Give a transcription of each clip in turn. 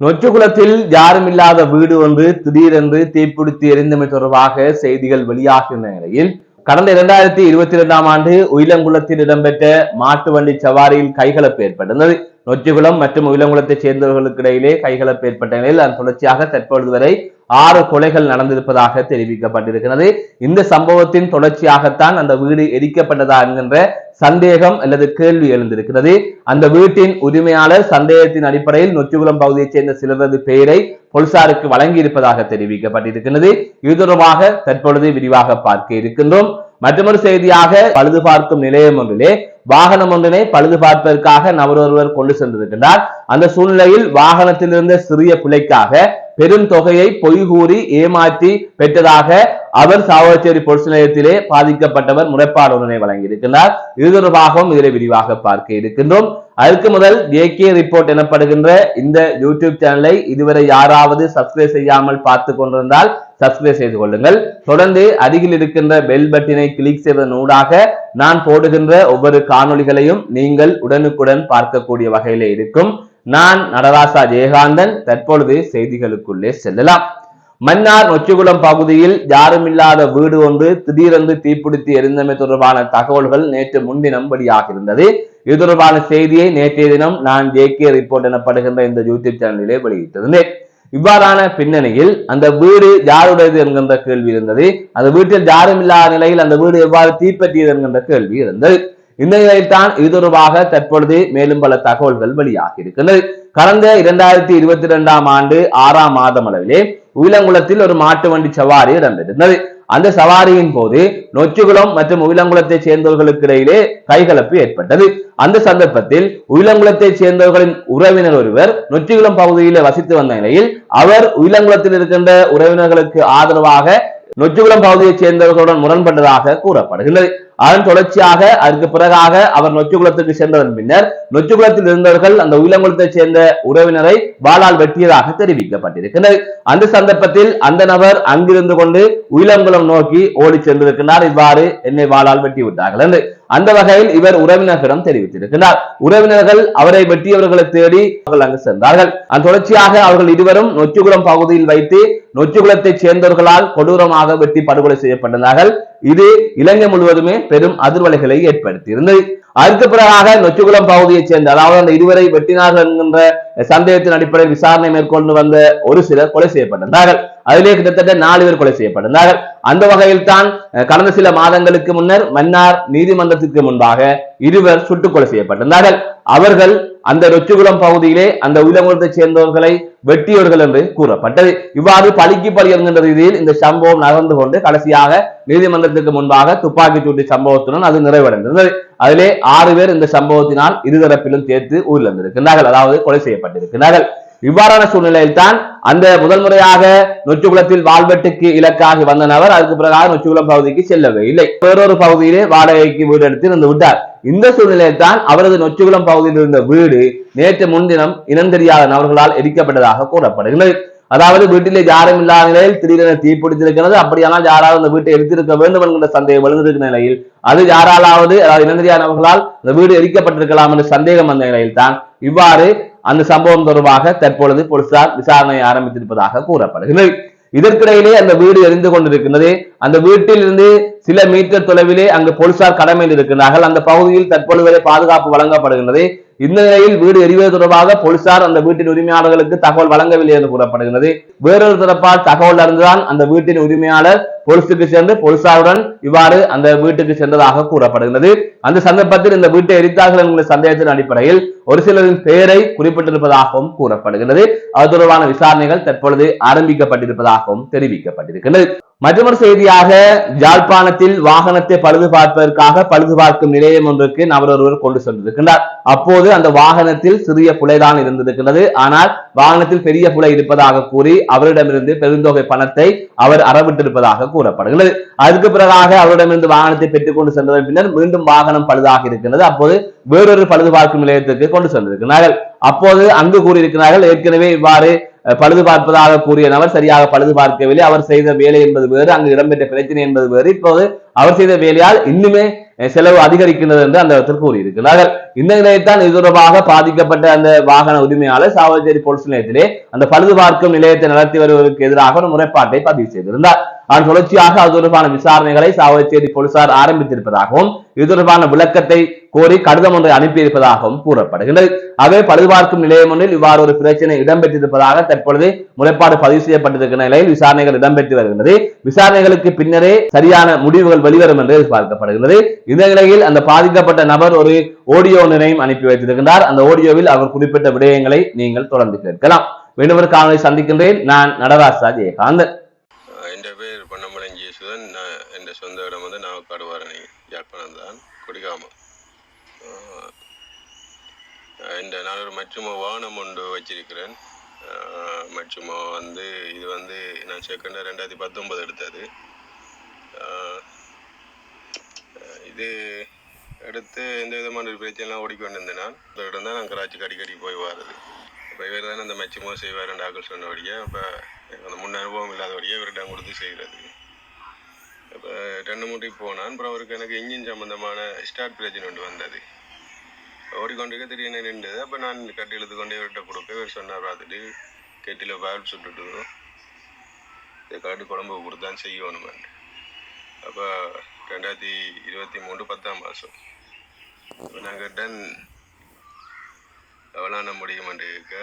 நொற்றுகுளத்தில் யாரும் இல்லாத வீடு ஒன்று திடீரென்று தீப்பிடித்து எரிந்தமை தொடர்பாக செய்திகள் வெளியாகின்ற நிலையில் கடந்த இரண்டாயிரத்தி இருபத்தி இரண்டாம் ஆண்டு உயிலங்குளத்தில் இடம்பெற்ற மாட்டு வண்டி சவாரியில் கைகலப்பு ஏற்பட்டது. நொச்சிகுளம் மற்றும் உயிலங்குளத்தைச் சேர்ந்தவர்களுக்கு இடையிலே கைகலப்பு ஏற்பட்ட நிலையில் அதன் தொடர்ச்சியாக தற்பொழுது வரை ஆறு கொலைகள் நடந்திருப்பதாக தெரிவிக்கப்பட்டிருக்கிறது. இந்த சம்பவத்தின் தொடர்ச்சியாகத்தான் அந்த வீடு எரிக்கப்பட்டதா என்கின்ற சந்தேகம் அல்லது கேள்வி எழுந்திருக்கிறது. அந்த வீட்டின் உரிமையாளர் சந்தேகத்தின் அடிப்படையில் நொச்சிகுளம் பகுதியைச் சேர்ந்த சிலரது பெயரை போலீசாருக்கு வழங்கி இருப்பதாக தெரிவிக்கப்பட்டிருக்கிறது. இது தொடர்பாக தற்பொழுது விரிவாக பார்க்க இருக்கின்றோம். மற்றொரு செய்தியாக பழுது பார்க்கும் நிலையம் ஒன்றிலே வாகனம் ஒன்றினை பழுது பார்ப்பதற்காக நபர் ஒருவர் கொண்டு சென்றிருக்கின்றார். அந்த சூழ்நிலையில் வாகனத்தில் இருந்த சிறிய பிழைக்காக பெரும் தொகையை பொய் கூறி ஏமாற்றி பெற்றதாக அவர் சாவகச்சேரி பொருள் நிலையத்திலே பாதிக்கப்பட்டவர் முறைப்பாடு ஒன்றினை வழங்கியிருக்கிறார் இது தொடர்பாகவும் இதில் விரிவாக பார்க்க இருக்கின்றோம். அதற்கு முதல் ஏகே ரிப்போர்ட் எனப்படுகின்ற இந்த யூடியூப் சேனலை இதுவரை யாராவது சப்ஸ்கிரைப் செய்யாமல் பார்த்து கொண்டிருந்தால் சப்ஸ்கிரைப் செய்து கொள்ளுங்கள். தொடர்ந்து அருகில் இருக்கின்ற பெல் பட்டினை கிளிக் செய்வதன் ஊடாக நான் போடுகின்ற ஒவ்வொரு காணொளிகளையும் நீங்கள் உடனுக்குடன் பார்க்கக்கூடிய வகையிலே இருக்கும். நான் நடராசா ஜெயகாந்தன் தற்பொழுது செய்திகளுக்குள்ளே செல்லலாம். மன்னார் நொச்சிகுளம் பகுதியில் யாருமில்லாத வீடு ஒன்று திடீரென்று தீப்பிடித்து எரிந்தமை தொடர்பான தகவல்கள் நேற்று முன்தினம் வெளியாகியிருந்தது இது தொடர்பான செய்தியை நேற்றைய தினம் நான் ஜே கே ரிப்போர்ட் எனப்படுகின்ற இந்த யூடியூப் சேனலிலே வெளியிட்டிருந்தேன். இவ்வாறான பின்னணியில் அந்த வீடு யாருடையது என்கின்ற கேள்வி இருந்தது. அந்த வீட்டில் யாரும் இல்லாத நிலையில் அந்த வீடு எவ்வாறு தீப்பற்றியது என்கின்ற கேள்வி இருந்தது. இந்த நிலையில்தான் இது தொடர்பாக தற்பொழுது மேலும் பல தகவல்கள் வெளியாகி இருக்கின்றது. கடந்த இரண்டாயிரத்தி இருபத்தி இரண்டாம் ஆண்டு ஆறாம் மாதம் அளவிலே உயிலங்குளத்தில் ஒரு மாட்டு வண்டி சவாரி இடம்பெற்றிருந்தது. அந்த சவாரியின் போது நொச்சுகுளம் மற்றும் உயிலங்குளத்தை சேர்ந்தவர்களுக்கு இடையிலே கைகலப்பு ஏற்பட்டது. அந்த சந்தர்ப்பத்தில் உயிலங்குளத்தை சேர்ந்தவர்களின் உறவினர் ஒருவர் நொச்சிகுளம் பகுதியில் வசித்து வந்த நிலையில் அவர் உயிலங்குளத்தில் இருக்கின்ற உறவினர்களுக்கு ஆதரவாக நொச்சிகுளம் பகுதியைச் சேர்ந்தவர்களுடன் முரண்பட்டதாக கூறப்படுகிறது அதன் தொடர்ச்சியாக அதற்கு பிறகாக அவர் நொச்சிகுளத்துக்கு சென்றதன் பின்னர் நொச்சிகுளத்தில் இருந்தவர்கள் அந்த உயிலங்குளத்தைச் சேர்ந்த உறவினரை வாளால் வெட்டியதாக தெரிவிக்கப்பட்டிருக்கிறது. அந்த சந்தர்ப்பத்தில் அந்த நபர் அங்கிருந்து கொண்டு உயிலங்குளம் நோக்கி ஓடி சென்றிருக்கிறார் இவ்வாறு என்னை வாளால் வெட்டி விட்டார்கள் என்று. அந்த வகையில் இவர் உறவினர்களிடம் தெரிவித்திருக்கிறார். உறவினர்கள் அவரை வெட்டியவர்களை தேடி அவர்கள் அங்கு சென்றார்கள். அந்த தொடர்ச்சியாக அவர்கள் இருவரும் நொச்சுகுளம் பகுதியில் வைத்து நொச்சுகுளத்தைச் சேர்ந்தவர்களால் கொடூரமாக வெட்டி படுகொலை செய்யப்பட்டார்கள் இது இலங்கை முழுவதுமே பெரும் அதிர்வலைகளை ஏற்படுத்தியிருந்தது. அதற்கு பிறகாக நொச்சிகுளம் பகுதியைச் சேர்ந்த அதாவது அந்த இருவரை வெட்டினார்கள் என்கின்ற சந்தேகத்தின் அடிப்படையில் விசாரணை மேற்கொண்டு வந்த ஒரு சிலர் கொலை செய்யப்பட்டிருந்தார்கள். அதிலே கிட்டத்தட்ட நாலு பேர் கொலை செய்யப்பட்டிருந்தார்கள். அந்த வகையில் தான் கடந்த சில மாதங்களுக்கு முன்னர் மன்னார் நீதிமன்றத்திற்கு முன்பாக இருவர் சுட்டுக் கொலை செய்யப்பட்டிருந்தார்கள். அவர்கள் அந்த நொச்சிகுளம் பகுதியிலே அந்த உயிலங்குளத்தை சேர்ந்தவர்களை வெட்டியவர்கள் என்று கூறப்பட்டது. இவ்வாறு பழிக்கு பழி என்கின்ற ரீதியில் இந்த சம்பவம் நகர்ந்து கொண்டு கடைசியாக நீதிமன்றத்திற்கு முன்பாக துப்பாக்கி சூட்டு சம்பவத்துடன் அது நிறைவடைந்திருந்தது. அதிலே ஆறு பேர் இந்த சம்பவத்தினால் இருதரப்பிலும் சேர்த்து உயிரிழந்திருக்கிறார்கள் அதாவது கொலை செய்யப்பட்டிருக்கிறார்கள் இவ்வாறான சூழ்நிலையில் தான் அந்த முதல் முறையாக நொச்சுகுளத்தில் வாழ்வெட்டுக்கு இலக்காகி வந்த நபர் அதுக்கு பிறகாக நொச்சுகுளம் பகுதிக்கு செல்லவே இல்லை. வேறொரு பகுதியிலே வாடகைக்கு வீடு எடுத்து இருந்து விட்டார். இந்த சூழ்நிலையில் தான் அவரது நொச்சுகுளம் பகுதியில் இருந்த வீடு நேற்று முன்தினம் இனம் தெரியாத நபர்களால் எரிக்கப்பட்டதாக கூறப்படுகிறது. அதாவது வீட்டிலே யாரும் இல்லாத நிலையில் திடீரென தீப்பிடித்திருக்கிறது அப்படியானால் யாராவது அந்த வீட்டை எரித்திருக்க வேண்டும் என்கிற சந்தேகம் எழுந்திருக்கிற நிலையில் அது யாராலாவது அதாவது இனந்தெரியாத நபர்களால் அந்த வீடு எரிக்கப்பட்டிருக்கலாம் என்ற சந்தேகம் வந்த நிலையில் தான் இவ்வாறு அந்த சம்பவம் தொடர்பாக தற்பொழுது போலீசார் விசாரணை ஆரம்பித்திருப்பதாக கூறப்படுகிறது. இதற்கிடையிலே அந்த வீடு எரிந்து கொண்டிருக்கின்றது. அந்த வீட்டில் இருந்து சில மீட்டர் தொலைவிலே அங்கு போலீசார் கடமையில் இருக்கிறார்கள் அந்த பகுதியில் தற்பொழுது வரை பாதுகாப்பு வழங்கப்படுகின்றது. இந்த நிலையில் வீடு எரிவது தொடர்பாக போலீசார் அந்த வீட்டின் உரிமையாளர்களுக்கு தகவல் வழங்கவில்லை என்று கூறப்படுகிறது. வேறொரு தரப்பால் தகவல் அறிந்துதான் அந்த வீட்டின் உரிமையாளர் போலீசுக்கு சென்று போலீசாருடன் இவ்வாறு அந்த வீட்டுக்கு சென்றதாக கூறப்படுகிறது. அந்த சந்தர்ப்பத்தில் இந்த வீட்டை எரித்தார்கள் என்கிற சந்தேகத்தின் அடிப்படையில் ஒரு சிலரின் பெயரை குறிப்பிட்டிருப்பதாகவும் கூறப்படுகிறது. அது தொடர்பான விசாரணைகள் தற்பொழுது ஆரம்பிக்கப்பட்டிருப்பதாகவும் தெரிவிக்கப்பட்டிருக்கிறது. மற்றொரு செய்தியாக ஜாழ்ப்பாணத்தில் வாகனத்தை பழுது பார்ப்பதற்காக பழுது பார்க்கும் நிலையம் ஒன்றுக்கு நபர் ஒருவர் கொண்டு சென்றிருக்கின்றார். அப்போது அந்த வாகனத்தில் சிறிய புலைதான் இருந்திருக்கிறது ஆனால் வாகனத்தில் பெரிய புலை இருப்பதாக கூறி அவரிடமிருந்து பெருந்தொகை பணத்தை அவர் அறவிட்டிருப்பதாக கூறப்படுகிறது. அதுக்கு பிறகாக அவரிடமிருந்து வாகனத்தை பெற்றுக்கொண்டு சென்றதன் பின்னர் மீண்டும் வாகனம் பழுதாக இருக்கின்றது. அப்போது வேறொரு பழுது பார்க்கும் நிலையத்திற்கு கொண்டு சென்றிருக்கிறார்கள். அப்போது அங்கு கூறியிருக்கிறார்கள் ஏற்கனவே இவ்வாறு பழுது பார்ப்பதாக கூறிய நபர் சரியாக பழுது பார்க்கவில்லை. அவர் செய்த வேலை என்பது வேறு அங்கு இடம்பெற்ற பிரச்சனை என்பது வேறு. இப்போது அவர் செய்த வேலையால் இன்னுமே செலவு அதிகரிக்கின்றது என்று அந்த இடத்தில் கூறியிருக்கிறார்கள். இந்த நிலையத்தான் இது தொடர்பாக பாதிக்கப்பட்ட அந்த வாகன உரிமையாளர் சாவச்சேரி போலீஸ் நிலையத்திலே அந்த பழுது பார்க்கும் நிலையத்தை நடத்தி வருவதற்கு எதிராக ஒரு முறைப்பாட்டை பதிவு செய்திருந்தார். அதன் தொடர்ச்சியாக அது தொடர்பான விசாரணைகளை சாவகச்சேரி போலீசார் ஆரம்பித்திருப்பதாகவும் இது தொடர்பான விளக்கத்தை கோரி கடிதம் ஒன்றை அனுப்பியிருப்பதாகவும் கூறப்படுகின்றது. அவை பழுதுபார்க்கும் நிலையம் ஒன்றில் இவ்வாறு ஒரு பிரச்சனை இடம்பெற்றிருப்பதாக தற்பொழுது முறைப்பாடு பதிவு செய்யப்பட்டிருக்கிற நிலையில் விசாரணைகள் இடம்பெற்று வருகின்றது. விசாரணைகளுக்கு பின்னரே சரியான முடிவுகள் வெளிவரும் என்று எதிர்பார்க்கப்படுகிறது இந்த நிலையில் அந்த பாதிக்கப்பட்ட நபர் ஒரு ஆடியோ ஒன்றினையும் அனுப்பி வைத்திருக்கின்றார். அந்த ஆடியோவில் அவர் குறிப்பிட்ட விடயங்களை நீங்கள் தொடர்ந்து கேட்கலாம். மீண்டும் ஒரு காணொலி சந்திக்கின்றேன். நான் நடராசா ஜெயகாந்தன் இந்த நான் ஒரு மற்றுமோ வானம் ஒன்று வச்சிருக்கிறேன். மற்றுமோ வந்து இது வந்து நான் செகண்டாக ரெண்டாயிரத்தி பத்தொன்பது எடுத்தது. இது எடுத்து எந்த விதமான ஒரு பிரச்சனைலாம் ஓடிக்கொண்டிருந்தேன். நான் இந்த இடம் நான் கராச்சிக்கு அடிக்கடி போய் வர்றது இப்போ இவர் தானே அந்த மச்சுமோ செய்வார் ரெண்டு ஆக்கள் சொன்னபடியே அப்போ எனக்கு அந்த முன் அனுபவம் இல்லாதபடியே இவரிடம் கொடுத்து செய்கிறது இப்போ ரெண்டு மூணு போனான். அப்புறம் அவருக்கு எனக்கு இன்ஜின் சம்மந்தமான ஸ்டார்ட் பிரச்சனை ஒன்று வந்தது. ஓடிக்கொண்டிருக்க திடீர்னு நின்றுது. அப்போ நான் கட்டி இழுத்து கொண்டு இவர்கிட்ட கொடுக்க இவர் சொன்னார் பார்த்துட்டு கெட்டியில் பயல் சுட்டுட்டு இதை காட்டு குழம்பு கொடுத்தான் செய்யணும் அப்போ ரெண்டாயிரத்தி இருபத்தி மூணு பத்தாம் மாதம் இப்போ நான் கேட்டேன் எவ்வளோ முடியுமென்று கேட்க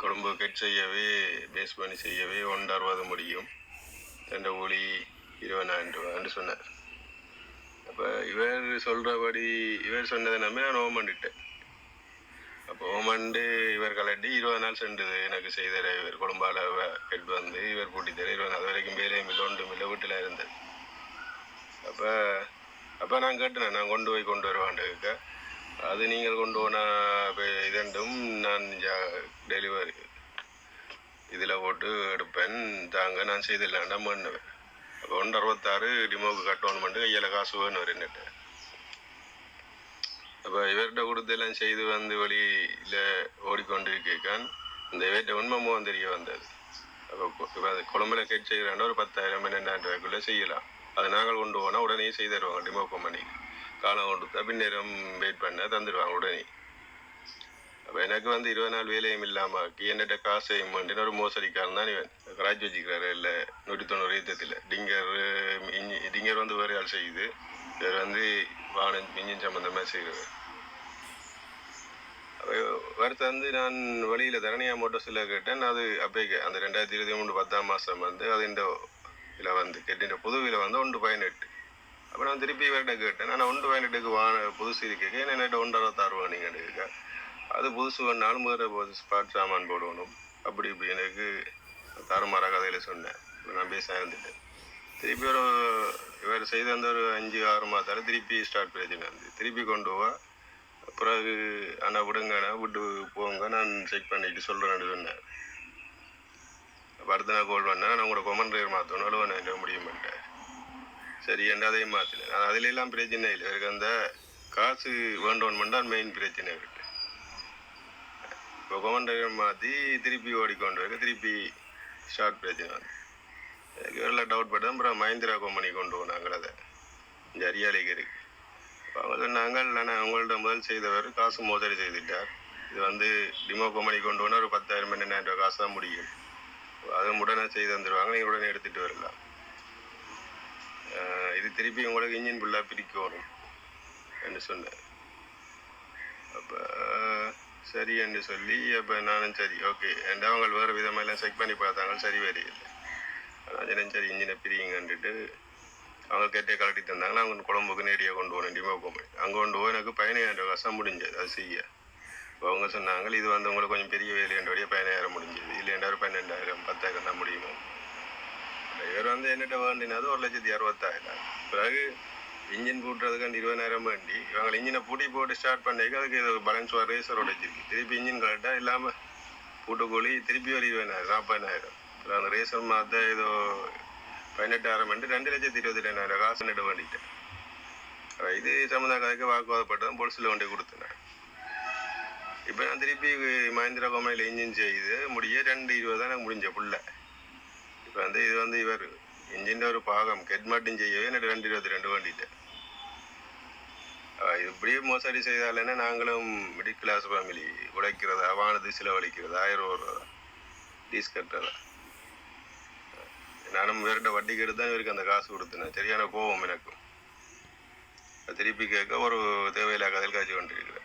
குழம்பு கட் செய்யவே பேஸ் பண்ணி செய்யவே ஒன்று அறுபது முடியும். ரெண்டு ஒளி இருபதாயிரம் ரூபான்னு சொன்னார். அப்போ இவர் சொல்கிறபடி இவர் சொன்னதை நம்பி நான் ஓம் பண்ணிட்டேன். அப்போ ஓமண்டு இவர் கலட்டி இருபது நாள் சென்றது எனக்கு செய்த இவர் குடும்பால கெட்டு வந்து இவர் பூட்டி தர. இருபது நாள் வரைக்கும் வேலையும் இல்லை ஒன்றும் இல்லை வீட்டில் இருந்தது அப்போ அப்போ நான் கேட்டேன் நான் கொண்டு போய் கொண்டு வருவான்னு அது நீங்கள் கொண்டு போன இதண்டும் நான் ஜா டெலிவரி இதில் போட்டு எடுப்பேன் தாங்க நான் செய்திடலாண்டா பண்ணுவேன். ஒன்று அறுபத்தாறு டிமோவுக்கு கட்டணும் பண்ணிட்டு கையில் காசு வேணும் ஒரு என்னட்டு அப்போ இவர்கிட்ட கொடுத்து எல்லாம் செய்து வந்து வழியில் ஓடிக்கொண்டு கேட்கான் இந்த இவர்கிட்ட உண்மமும் தெரிய வந்தது. அப்போ இப்போ அது குழம்புல கேட் செய்கிறாண்டா ஒரு பத்தாயிரம் பன்னெண்டாயிரம் ரூபாய்க்குள்ளே செய்யலாம். அது நாங்கள் கொண்டு போனால் உடனே செய்து தருவாங்க டிமோ கம்பெனி காலம் கொடுத்தா பின்னேரம் வெயிட் பண்ண தந்துடுவாங்க உடனே. அப்போ எனக்கு வந்து இருபது நாள் வேலையும் இல்லாமல் ஆக்கி என்னட்ட காசையும் பண்ணிட்டு ஒரு மோசடிக்காரன் தான் இவன். ராஜ் வச்சுக்கிறாரு இல்லை நூற்றி தொண்ணூறு யுத்தத்தில். டிங்கர் மிஞ்சி டிங்கர் வந்து வேறு ஆள் செய்யுது. இவர் வந்து வாகனம் மிஞ்சின் சம்மந்தமாக செய்கிறார் வருத்த வந்து நான் வழியில் தரணியா மோட்டர்ஸில் கேட்டேன். அது அப்போக்கு அந்த ரெண்டாயிரத்தி இருபத்தி மூணு பத்தாம் மாதம் வந்து அது இந்த இதில் வந்து புது புதுவில வந்து ஒன்று பதினெட்டு. அப்போ நான் திருப்பி இவர்கிட்ட கேட்டேன். நான் ஒன்று பதினெட்டுக்கு வா புதுசு கேட்க என்னட்ட ஒன்று அறுபத்தாறு நீங்கள் கேட்க. அது புதுசு வேணாலும் வேறு ஸ்பாட் சாமான் போடணும். அப்படி இப்படி எனக்கு தாறுமாறா கதையில் சொன்னேன். நான் பேச இருந்துட்டேன் திருப்பி ஒரு இவர் செய்த அந்த ஒரு அஞ்சு ஆறு மாதத்தால் திருப்பி ஸ்டார்ட் பிரச்சனை வந்து திருப்பி கொண்டு வா பிறகு அண்ணா விடுங்கண்ணா விட்டு போங்க நான் செக் பண்ணிட்டு சொல்கிறேன்னு சொன்னேன். வர்தனா கோல் பண்ணேன் நான் உங்களோட கொமன் ட்ரைவர் மாற்றணும் அளவு நான் முடியும் பண்ணிட்டேன் சரி என்ன அதையும் மாற்றினேன் நான் பிரச்சனை இல்லை. எனக்கு அந்த காசு வேண்டோன்னு தான் மெயின் பிரச்சனை இருக்குது இப்போ கொமன் மாற்றி திருப்பி ஓடிக்கொண்டு இருக்க திருப்பி ஷார்ட் பிரச்சனை எனக்கு எல்லாம் டவுட் பட்டேன் அப்புறம் மஹிந்திரா கம்பெனி கொண்டு போனாங்க அதை இந்த அரியாலைக்கு இருக்கு அவங்க சொன்னாங்க இல்லைண்ணா உங்கள்ட்ட முதல் செய்தவர் காசு மோசடி செய்துட்டார் இது வந்து டிமோ கம்பெனி கொண்டு போனால் ஒரு பத்தாயிரம் பன்னெண்டாயிரம் ரூபாய் காசு தான் முடியும் அதை உடனே செய்து தந்துடுவாங்க நீங்கள் உடனே எடுத்துகிட்டு வரலாம் இது திருப்பி உங்களுக்கு இன்ஜின் ஃபுல்லாக பிரிக்க வரும் என்று சொன்னேன் அப்போ சரி என்று சொல்லி அப்போ நானும் சரி ஓகே and அவங்க வேறு விதமாக எல்லாம் செக் பண்ணி பார்த்தாங்க சரி வரையில்லை இல்லை சரி இன்ஜினை பிரியுங்கன்ட்டு அவங்க கேட்டே கலட்டி தந்தாங்க. அவங்க குழம்புக்கு நேரடியாக கொண்டு போனேன் டிமோ முடியும் அங்கே கொண்டு போய் எனக்கு பதினாயிரம் வசம் முடிஞ்சது அது செய்ய. அவங்க சொன்னாங்க இது வந்து உங்களுக்கு கொஞ்சம் பெரிய வேலையன்றபடியே பதினாயிரம் முடிஞ்சது. இல்லைண்டா பன்னெண்டாயிரம் பத்தாயிரம் தான் முடியுமோ? இவர் வந்து என்னட்ட வேண்டினது ஒரு லட்சத்தி அறுபத்தாயிரம். பிறகு இன்ஜின் பூட்டுறதுக்காண்டி இருபதாயிரம் வேண்டி. இவங்க இன்ஜினை பூட்டி போட்டு ஸ்டார்ட் பண்ணிக்க அதுக்கு இது பேலன்ஸ் ஒரு ரேசர் உடைச்சிருக்கு திருப்பி இன்ஜின் கரெக்டாக இல்லாமல் பூட்டுக்கூலி திருப்பி ஒரு இருபதாயிரம் நாற்பதாயிரம் அப்புறம் அந்த ரேசர் மாற்ற ஏதோ பதினெட்டாயிரம் ரெண்டு ரெண்டு லட்சத்தி இருபத்தி ரெண்டாயிரம் காசு நட்டு வேண்டிட்டேன் இது சம்மந்தம் கதைக்கு வாக்குவாதப்பட்டு போலீஸில் வண்டி கொடுத்தேன் இப்போ நான் திருப்பி மஹிந்திரா கம்பெனியில் இன்ஜின் செய்து முடிய ரெண்டு இருபது தான் எனக்கு முடிஞ்ச புள்ள. இப்போ வந்து இது வந்து இவர். இன்ஜின் ஒரு பாகம். கெட் மட்டும் செய்யவே எனக்கு ரெண்டு இருபத்தி ரெண்டு வேண்டிட்டேன் இப்படியே மோசடி செய்தாலேன்னா நாங்களும் மிடில் கிளாஸ் ஃபேமிலி உழைக்கிறதா வானது செலவழிக்கிறதா ஆயிரம் வருவதா டீஸ் கட்டுறதா. நானும் வேறுட வட்டி கேட்டு தான் இவருக்கு அந்த காசு கொடுத்தேன் சரியான கோபம் எனக்கும். திருப்பி கேட்க ஒரு தேவையில்லா கதில் காய்ச்சி கொண்டிருக்கிறேன்